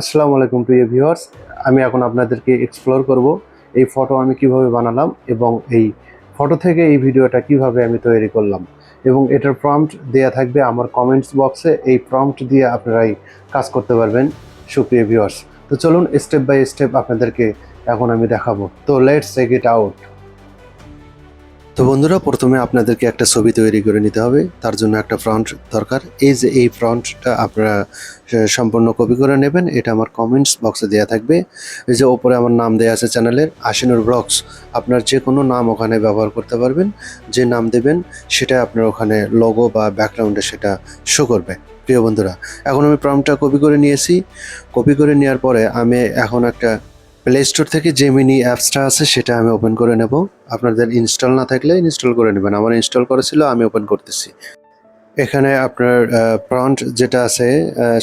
আসসালামু আলাইকুম প্রিয় ভিউয়ার্স, আমি এখন আপনাদেরকে এক্সপ্লোর করব এই ফটো আমি কীভাবে বানালাম এবং এই ফটো থেকে এই ভিডিওটা কীভাবে আমি তৈরি করলাম। এবং এটার প্রম্পট দেয়া থাকবে আমার কমেন্টস বক্সে এই প্রম্পট দিয়ে আপনারাই কাজ করতে পারবেন। সুপ্রিয় ভিউয়ার্স, তো চলুন স্টেপ বাই স্টেপ আপনাদেরকে এখন আমি দেখাবো। তো লেটস চেক ইট আউট তো বন্ধুরা, প্রথমে আপনাদেরকে একটা ছবি তৈরি করে নিতে হবে। তার জন্য একটা ফ্রন্ট দরকার। এই যে এই ফ্রন্টটা আপনারা সম্পূর্ণ কপি করে নেবেন। এটা আমার কমেন্টস বক্সে দেওয়া থাকবে। এই যে ওপরে আমার নাম দেওয়া আছে চ্যানেলের আশিনুর ব্লগস। আপনার যে কোনো নাম ওখানে ব্যবহার করতে পারবেন। যে নাম দেবেন, সেটা আপনার ওখানে লোগো বা ব্যাকগ্রাউন্ডে সেটা শো করবে। প্রিয় বন্ধুরা, এখন আমি প্রমটা কপি করে নিয়েছি। কপি করে নেওয়ার পরে আমি এখন একটা প্লে স্টোর থেকে যে মিনি অ্যাপসটা আছে সেটা আমি ওপেন করে নেব। আপনাদের ইনস্টল না থাকলে ইনস্টল করে নেবেন। আমার ইনস্টল করেছিল আমি ওপেন করতেছি। এখানে আপনার প্রন্ট যেটা আছে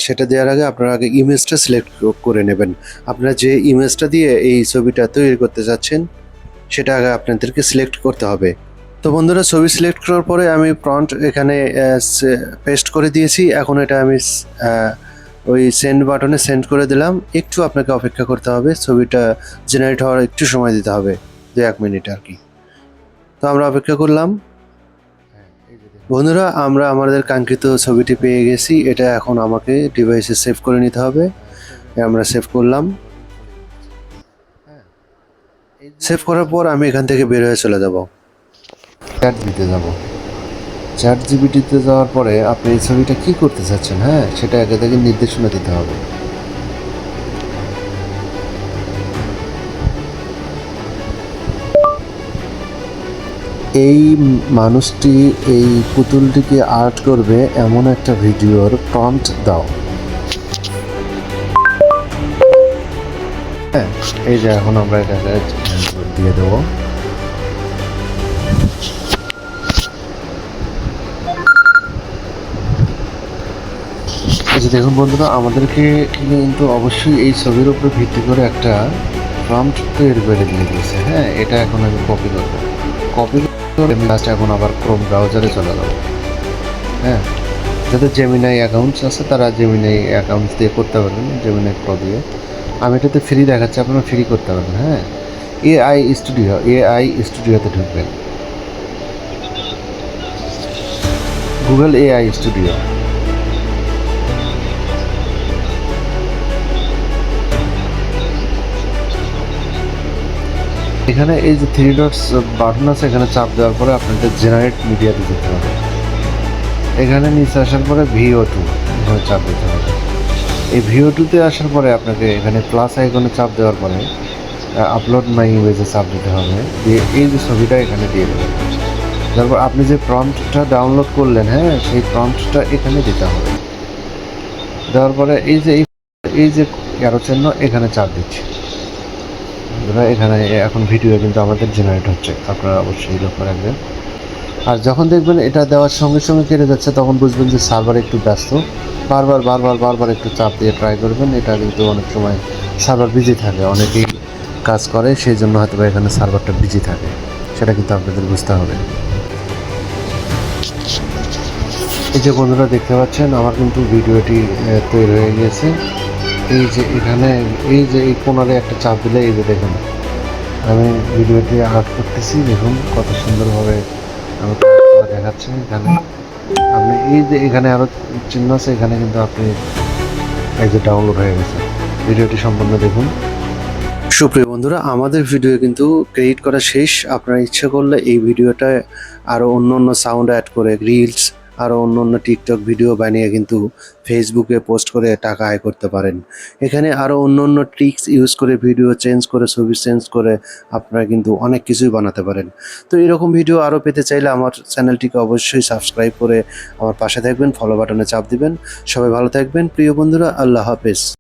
সেটা দেওয়ার আগে আপনারা আগে ইমেজটা সিলেক্ট করে নেবেন। আপনারা যে ইমেজটা দিয়ে এই ছবিটা তৈরি করতে যাচ্ছেন, সেটা আগে আপনাদেরকে সিলেক্ট করতে হবে। তো বন্ধুরা, ছবি সিলেক্ট করার পরে আমি প্রন্ট এখানে পেস্ট করে দিয়েছি। এখন এটা আমি ওই সেন্ড বাটনে সেন্ড করে দিলাম। একটু আপনাকে অপেক্ষা করতে হবে, ছবিটা জেনারেট হওয়ার একটু সময় দিতে হবে, দু এক মিনিট আর কি। তো আমরা অপেক্ষা করলাম। বন্ধুরা, আমরা আমাদের কাঙ্ক্ষিত ছবিটি পেয়ে গেছি। এটা এখন আমাকে ডিভাইসে সেভ করে নিতে হবে। আমরা সেভ করলাম। সেভ করার পর আমি এখান থেকে বের হয়ে চলে যাব। দিতে যাব। চ্যাট জিবিটিতে যাওয়ার পরে আপনি এই ছবিটা কি করতে চাচ্ছেন হ্যাঁ? সেটা আগে থেকে নির্দেশনা দিতে হবে। এই মানুষটি, এই পুতুলটিকে আর্ট করবে এমন একটা ভিডিওর প্রম্পট দাও। হ্যাঁ এই যে এখন আমরা এটাকে দিয়ে দেবো। দেখুন বন্ধুরা, আমাদেরকে কিন্তু অবশ্যই এই ছবির উপর ভিত্তি করে একটা প্রম্পট তৈরি করে দিয়ে দিয়েছে। হ্যাঁ এটা এখন আমি কপি করব কপি করে লাস্ট এখন আবার ক্রোম ব্রাউজারে চলে যাব। হ্যাঁ যাদের জেমিনাই অ্যাকাউন্টস আছে, তারা জেমিনাই অ্যাকাউন্টস দিয়ে করতে পারবেন জেমিনাই প্রো দিয়ে। আমি এটাতে ফ্রি দেখাচ্ছি, আপনারা ফ্রি করতে পারবেন হ্যাঁ। এআই স্টুডিও এআই স্টুডিওতে ঢুকবেন। গুগল এআই স্টুডিও এখানে এই যে থ্রি ডটস বাটন আছে, এখানে চাপ দেওয়ার পরে আপনাদের জেনারেট মিডিয়াতে যেতে হবে। এখানে নিচে আসার পরে ভিও টু এখানে চাপ দিতে হবে। এই ভিও টুতে আসার পরে আপনাকে এখানে প্লাস আইকনে চাপ দেওয়ার পরে আপলোড মাই ইমেজে চাপ দিতে হবে। দিয়ে এই যে ছবিটা এখানে দিয়ে দেবেন। তারপর আপনি যে প্রম্পটটা ডাউনলোড করলেন হ্যাঁ সেই প্রম্পটটা এখানে দিতে হবে। দেওয়ার পরে এই যে, এই- যে এরো চিহ্ন এখানে চাপ দিচ্ছি। বন্ধুরা, এখানে এখন ভিডিও কিন্তু আমাদের জেনারেট হচ্ছে। আপনারা অবশ্যই লক্ষ্য রাখবেন। আর যখন দেখবেন এটা দেওয়ার সঙ্গে সঙ্গে কেটে যাচ্ছে, তখন বুঝবেন যে সার্ভার একটু ব্যস্ত। বারবার বারবার বারবার একটু চাপ দিয়ে ট্রাই করবেন। এটা কিন্তু অনেক সময় সার্ভার বিজি থাকে, অনেকেই কাজ করে, সেই জন্য হয়তো এখানে সার্ভারটা বিজি থাকে। সেটা কিন্তু আপনাদের বুঝতে হবে। এই যে বন্ধুরা, দেখতে পাচ্ছেন, আমার কিন্তু ভিডিওটি তৈরি হয়ে গিয়েছে। এই যে এখানে, এই যে এই কোনারে একটা চাপ দিলে এই যে দেখুন, আমি ভিডিওটি আর্ট করতেছি, দেখুন কত সুন্দরভাবে আমি কাজ দেখাচ্ছে এখানে। আপনি এই যে এখানে আরও চিহ্ন আছে, এখানে কিন্তু আপনি এই যে ডাউনলোড হয়ে গেছে। ভিডিওটি সম্পূর্ণ দেখুন। সুপ্রিয় বন্ধুরা, আমাদের ভিডিও কিন্তু ক্রিয়েট করা শেষ। আপনারা ইচ্ছে করলে এই ভিডিওটায় আরও অন্য অন্য সাউন্ড অ্যাড করে রিলস আরও অন্য অন্য টিকটক ভিডিও বানিয়ে কিন্তু ফেসবুকে পোস্ট করে টাকা আয় করতে পারেন। এখানে আরও অন্য অন্য ট্রিক্স ইউজ করে ভিডিও চেঞ্জ করে, ছবি চেঞ্জ করে আপনারা কিন্তু অনেক কিছুই বানাতে পারেন। তো এরকম ভিডিও আরও পেতে চাইলে আমার চ্যানেলটিকে অবশ্যই সাবস্ক্রাইব করে আমার পাশে থাকবেন ফলো বাটনে চাপ দিবেন। সবাই ভালো থাকবেন। প্রিয় বন্ধুরা, আল্লাহ হাফেজ।